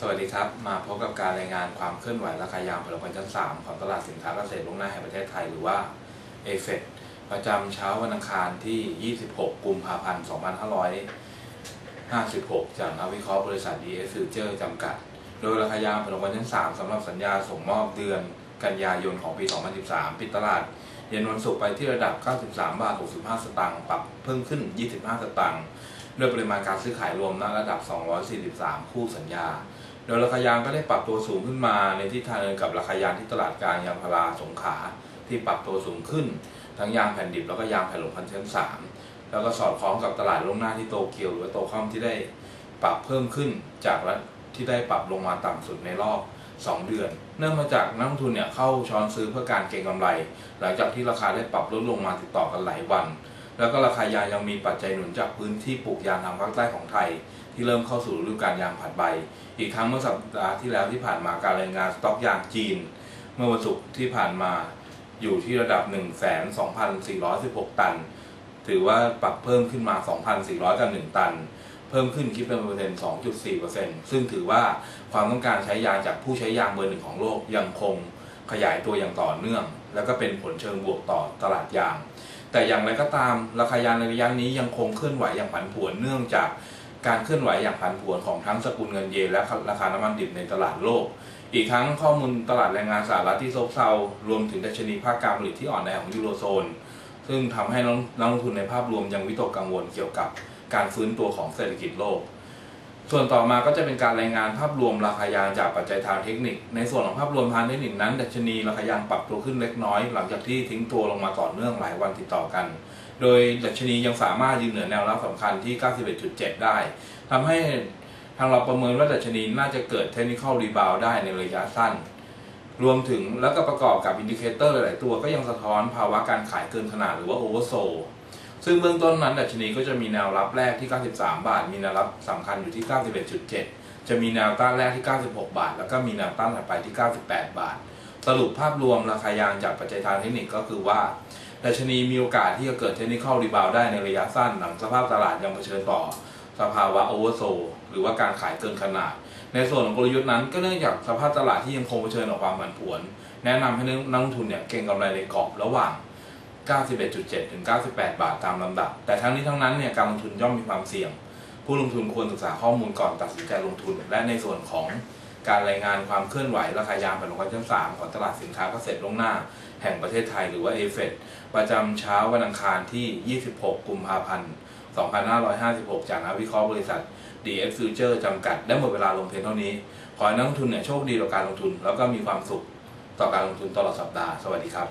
สวัสดีครับ มาพบกับการรายงานความเคลื่อนไหวราคายางผลิตภัณฑ์ชั้น 3 ของตลาดสินค้าเกษตรลวงหน้าแห่งประเทศไทยหรือว่าเอเฟประจำเช้าวันอังคารที่ 26 กุมภาพันธ์ 2556 จากนักวิเคราะห์บริษัท DS Future จำกัด โดยราคายางผลิตภัณฑ์ชั้น 3สำหรับสัญญาส่งมอบเดือนกันยายนของปี 2013 ปิดตลาด เย็นวันศุกร์ไปที่ระดับ 93 บาท 65 สตางค์ ปรับเพิ่มขึ้น 25 สตางค์ ด้วยปริมาณการซื้อขายรวมณระดับ 243 คู่สัญญา โดยราคายางก็ได้ปรับตัวสูงขึ้นมาในทิศทางเดียวกับราคายางที่ตลาดกลางยางพาราสงขาที่ปรับตัวสูงขึ้น ทั้งยางแผ่นดิบแล้วก็ยางแผ่นหลงพันชั้นสามแล้วก็สอดคล้องกับตลาดลวงหน้าที่โตเกียวหรือว่าโตคอมที่ได้ปรับเพิ่มขึ้นจากที่ได้ปรับลงมาต่ำสุดในรอบ 2 เดือน เนื่องมาจากนักลงทุนเนี่ยเข้าช้อนซื้อเพื่อการเก็งกำไร หลังจากที่ราคาได้ปรับลดลงมาติดต่อกันหลายวัน แล้วก็ราคายางยังมีปัจจัยหนุนจากพื้นที่ปลูกยางทางภาคใต้ของไทย ที่เริ่มเข้าสู่ฤดูกาลยางผัดใบ อีกทั้งเมื่อสัปดาห์ที่แล้วที่ผ่านมาการรายงานสต็อกยางจีน เมื่อวันศุกร์ที่ผ่านมาอยู่ที่ระดับ1,2,416 ตัน ถือว่าปรับเพิ่มขึ้นมา 2,400กับ1ตัน เพิ่มขึ้นคิดเป็นเปอร์เซ็นต์2.4%ซึ่งถือว่าความต้องการใช้ยางจากผู้ใช้ยางเบอร์หนึ่งของโลกยังคงขยายตัวอย่างต่อเนื่อง แล้วก็เป็นผลเชิงบวกต่อตลาดยาง แต่อย่างไรก็ตามราคายางในระยะนี้ยังคงเคลื่อนไหวอย่างผันผวนเนื่องจากการเคลื่อนไหวอย่างผันผวนของทั้งสกุลเงินเยนและราคาน้ำมันดิบในตลาดโลก อีกทั้งข้อมูลตลาดแรงงานสหรัฐที่ซบเซารวมถึงดัชนีภาคการผลิตที่อ่อนแอของยูโรโซน ซึ่งทำให้นักลงทุนในภาพรวมยังวิตกกังวลเกี่ยวกับการฟื้นตัวของเศรษฐกิจโลก ส่วนต่อมาก็จะเป็นการรายงานภาพรวมราคายางจากปัจจัยทางเทคนิค ในส่วนของภาพรวมทางเทคนิคนั้นดัชนีราคายางปรับตัวขึ้นเล็กน้อย หลังจากที่ทิ้งตัวลงมาต่อเนื่องหลายวันติดต่อกัน โดยดัชนียังสามารถยืนเหนือแนวรับสำคัญที่ 91.7 ได้ทำให้ทางเราประเมินว่าดัชนีน่าจะเกิดเทคนิคอลรีบาวได้ในระยะสั้น รวมถึงแล้วก็ประกอบกับอินดิเคเตอร์หลาย ๆ ตัวก็ยังสะท้อนภาวะการขายเกินขนาดหรือว่าโอเวอร์โซ ซึ่งเบื้องต้นนั้นดัชนีก็จะมีแนวรับแรกที่ 93 บาท มีแนวรับสำคัญอยู่ที่ 91.7 จะมีแนวต้านแรกที่ 96 บาท แล้วก็มีแนวต้านถัดไปที่ 98 บาท สรุปภาพรวมราคายางจากปัจจัยทางเทคนิคก็คือว่าดัชนีมีโอกาสที่จะเกิดเทคนิคอลรีบาวได้ในระยะสั้นหลังสภาพตลาดยังเผชิญต่อสภาวะโอเวอร์โซหรือว่าการขายเกินขนาด ในส่วนของกลยุทธ์นั้นก็เนื่องจากสภาพตลาดที่ยังคงเผชิญกับความผันผวน แนะนำให้นักลงทุนเนี่ยเก็งกำไรในกรอบระหว่าง 91.7 ถึง 98 บาทตามลำดับ แต่ทั้งนี้ทั้งนั้นเนี่ยการลงทุนย่อมมีความเสี่ยง ผู้ลงทุนควรศึกษาข้อมูลก่อนตัดสินใจลงทุน และในส่วนของการรายงานความเคลื่อนไหวราคายางผลิตภัณฑ์ชั้น3ของตลาดสินค้าเกษตรล่วงหน้า แห่งประเทศไทยหรือว่าเอเฟประจำเช้าวันอังคารที่ 26 กุมภาพันธ์ 2556 จากนักวิเคราะห์บริษัท DX Future จำกัด ได้หมดเวลาลงเพียงเท่านี้ ขอให้นักลงทุนเนี่ยโชคดีต่อการลงทุน แล้วก็มีความสุขต่อการลงทุนตลอดสัปดาห์ สวัสดีครับ